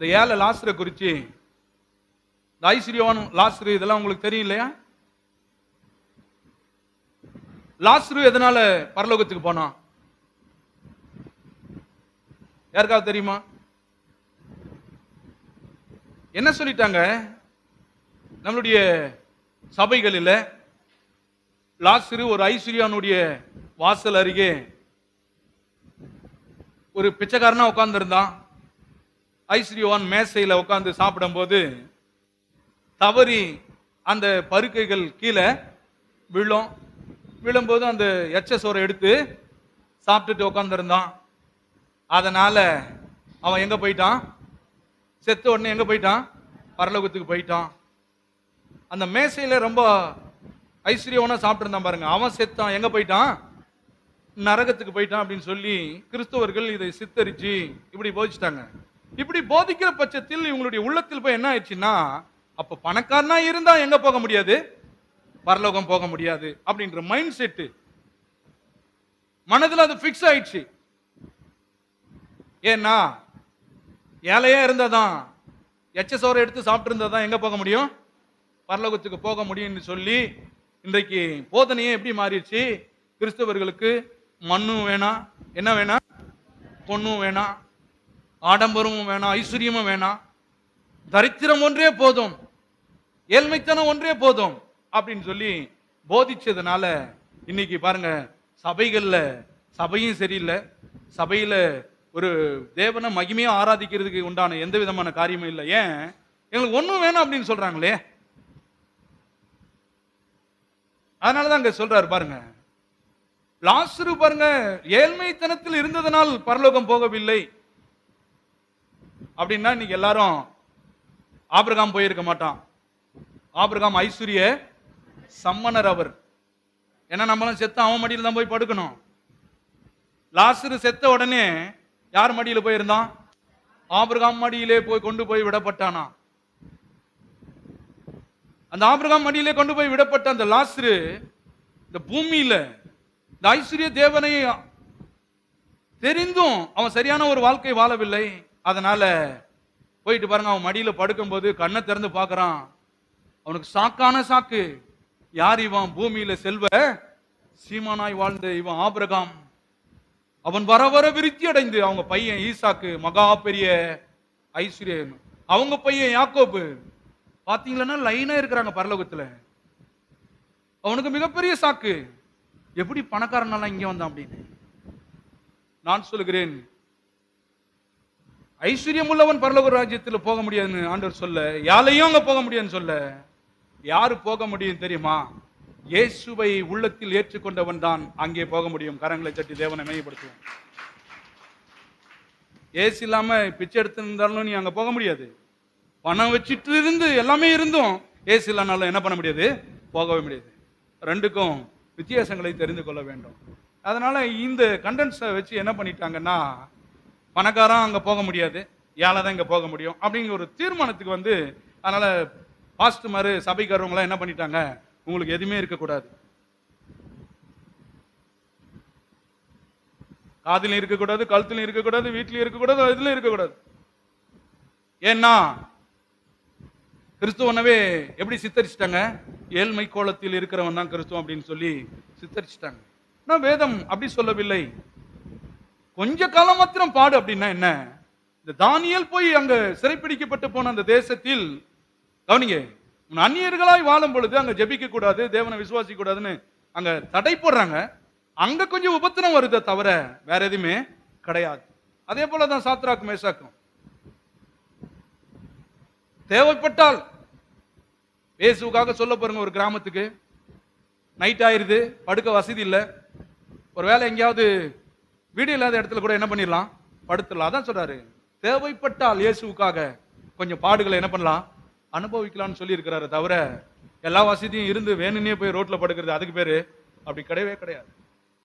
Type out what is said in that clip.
இந்த ஏழை லாஸ்டரை குறித்து இந்த ஐஸ்வர்யவான் லாஸ்டர் இதெல்லாம் உங்களுக்கு தெரியும் இல்லையா? லாஸ்டர் எதனால பரலோகத்துக்கு போனான் யாருக்காவது தெரியுமா? என்ன சொல்லிட்டாங்க? நம்மளுடைய சபைகளில் லாஸ்ரு ஒரு ஐஸ்வர்யானுடைய வாசல் அருகே ஒரு பிச்சைக்காரனா உட்கார்ந்துருந்தான். ஐஸ்வர்யவான் மேசையில் உட்காந்து சாப்பிடும்போது தவறி அந்த பருக்கைகள் கீழே விழும். விழும்போது அந்த எச்ச சோறை எடுத்து சாப்பிட்டுட்டு உட்காந்துருந்தான் அதனால் அவன் எங்கே போயிட்டான்? செத்த உடனே எங்கே போயிட்டான்? பரலோகத்துக்கு போயிட்டான். அந்த மேசையில் ரொம்ப ஐஸ்வர்யவனாக சாப்பிட்ருந்தான் பாருங்க. அவன் செத்தான். எங்கே போயிட்டான்? நரகத்துக்கு போயிட்டான் அப்படின்னு சொல்லி கிறிஸ்தவர்கள் இதை சித்தரித்து இப்படி போதிச்சிட்டாங்க. இப்படி போதிக்கிற பட்சத்தில் இவங்களுடைய உள்ளத்தில் போய் என்ன ஆயிடுச்சுன்னா அப்ப பணக்காரனா இருந்தா எங்க போக முடியாது? பரலோகம் போக முடியாது அப்படின்ற மைண்ட் செட்டு மனதில் அது ஃபிக்ஸ் ஆயிடுச்சு. ஏன்னா ஏழையா இருந்தாதான் எச்ச சோறை எடுத்து சாப்பிட்டு இருந்தா தான் எங்க போக முடியும்? பரலோகத்துக்கு போக முடியும்னு சொல்லி இன்றைக்கு போதனையே எப்படி மாறிடுச்சு? கிறிஸ்தவர்களுக்கு மண்ணும் வேணாம் என்ன வேணாம்? பொண்ணும் வேணாம் ஆடம்பரமும் வேணாம் ஐஸ்வர்யமும் வேணாம் தரித்திரம் ஒன்றே போதும். ஏழ்மைத்தனம் ஒன்றே போதும் அப்படின்னு சொல்லி போதிச்சதுனால இன்னைக்கு பாருங்க சபைகளில் சபையும் சரியில்லை. சபையில் ஒரு தேவனை மகிமையாக ஆராதிக்கிறதுக்கு உண்டான எந்த விதமான காரியமும் இல்லை. ஏன்? எங்களுக்கு ஒன்றும் வேணும் அப்படின்னு சொல்றாங்களே. அதனாலதான் அங்க சொல்றாரு பாருங்க. லாஸ்ரு பாருங்க ஏழ்மைத்தனத்தில் இருந்ததனால் பரலோகம் போகவில்லை. அப்படின்னா இன்னைக்கு எல்லாரும் ஆபிரகாம் போயிருக்க மாட்டான். ஆபிரகாம் ஐஸ்வர்ய சம்மனர் அவர். ஏன்னா நம்மளும் செத்த அவன் மடியில் தான் போய் படுக்கணும். லாஸ்டர் செத்த உடனே யார் மடியில் போயிருந்தான்? ஆபிரகாம் மடியிலே போய் கொண்டு போய் விடப்பட்டானா? அந்த ஆபிரகாம் மடியிலே கொண்டு போய் விடப்பட்ட அந்த லாஸ்டர் இந்த பூமியில இந்த ஐஸ்வர்ய தேவனை தெரிந்தும் அவன் சரியான ஒரு வாழ்க்கை வாழவில்லை. அதனால போயிட்டு பாருங்க அவன் மடியில படுக்கும்போது கண்ணை திறந்து பார்க்கறான். அவனுக்கு சாக்கான சாக்கு. யார் இவன்? பூமியில செல்வ சீமானாய் வாழ்ந்த இவன் ஆபிரகாம். அவன் வர வர விருத்தி அடைந்து அவங்க பையன் ஈசாக்கு மகா பெரிய ஐஸ்வர்யம் அவங்க பையன் யாக்கோப்பு பாத்தீங்களன்னா லைனா இருக்கிறாங்க பரலோகத்துல. அவனுக்கு மிகப்பெரிய சாக்கு. எப்படி பணக்காரனாலாம் இங்க வந்தான் அப்படின்னு. நான் சொல்லுகிறேன் ஐஸ்வர்யம் உள்ளவன் பரலோக ராஜ்யத்தில் போக முடியாதுன்னு ஆண்டவர் சொல்ல யாரையும் அங்க போக முடியாதுன்னு சொல்ல யாரு போக முடியும் தெரியுமா? இயேசுவை உள்ளத்தில் ஏற்றுக்கொண்டவன் தான் அங்கே போக முடியும். கரங்களை சட்டி தேவனை மையப்படுத்துவோம். ஏசு இல்லாம பிச்சை எடுத்திருந்தாலும் நீ அங்க போக முடியாது. பணம் வச்சிட்டு இருந்து எல்லாமே இருந்தும் ஏசு இல்லைனாலும் என்ன பண்ண முடியாது? போகவே முடியாது. ரெண்டுக்கும் வித்தியாசங்களை தெரிந்து கொள்ள வேண்டும். அதனால இந்த கண்டென்ஸை வச்சு என்ன பண்ணிட்டாங்கன்னா பணக்காரன் அங்க போக முடியாது ஏழை தான் இங்க போக முடியும் அப்படிங்கிற ஒரு தீர்மானத்துக்கு வந்து அதனால பாஸ்ட் மாதிரி சபைக்காரவங்களாம் என்ன பண்ணிட்டாங்க? உங்களுக்கு எதுவுமே இருக்கக்கூடாது. காதிலும் இருக்கக்கூடாது கழுத்துலையும் இருக்கக்கூடாது வீட்லயும் இருக்கக்கூடாது இதுலயும் இருக்கக்கூடாது. ஏன்னா கிறிஸ்துவனவே எப்படி சித்தரிச்சிட்டாங்க? ஏழ்மை கோலத்தில் இருக்கிறவன் தான் கிறிஸ்துவம் அப்படின்னு சொல்லி சித்தரிச்சிட்டாங்க. நான் வேதம் அப்படி சொல்லவில்லை. கொஞ்ச காலம் மாத்திரம் பாடு அப்படின்னா என்ன? இந்த தானியல் போய் அங்க சிறைப்பிடிக்கப்பட்டு போன அந்த தேசத்தில் கவனிங்க உன் அந்நியர்களாய் வாழும் பொழுது அங்க ஜபிக்க கூடாது தேவனை விசுவாசிக்க கூடாதுன்னு அங்க தடை போடுறாங்க. அங்க கொஞ்சம் உபத்திரம் வருதே தவிர வேற எதுவுமே கிடையாது. அதே போலதான் சாத்ராக்கும் மேசாக்கும். தேவைப்பட்டால் பேசுவுக்காக சொல்ல போறங்க ஒரு கிராமத்துக்கு. நைட் ஆயிருது படுக்க வசதி இல்லை. ஒரு வேலை எங்கேயாவது வீடு இல்லாத இடத்துல கூட என்ன பண்ணிடலாம்? படுத்துடலாம். அதான் சொல்றாரு. தேவைப்பட்டால் இயேசுவுக்காக கொஞ்சம் பாடுகளை என்ன பண்ணலாம்? அனுபவிக்கலாம்னு சொல்லியிருக்கிறாரு தவிர எல்லா வசதியும் இருந்து வேணும்னே போய் ரோட்டில் படுக்கிறது அதுக்கு பேர் அப்படி கிடையவே கிடையாது.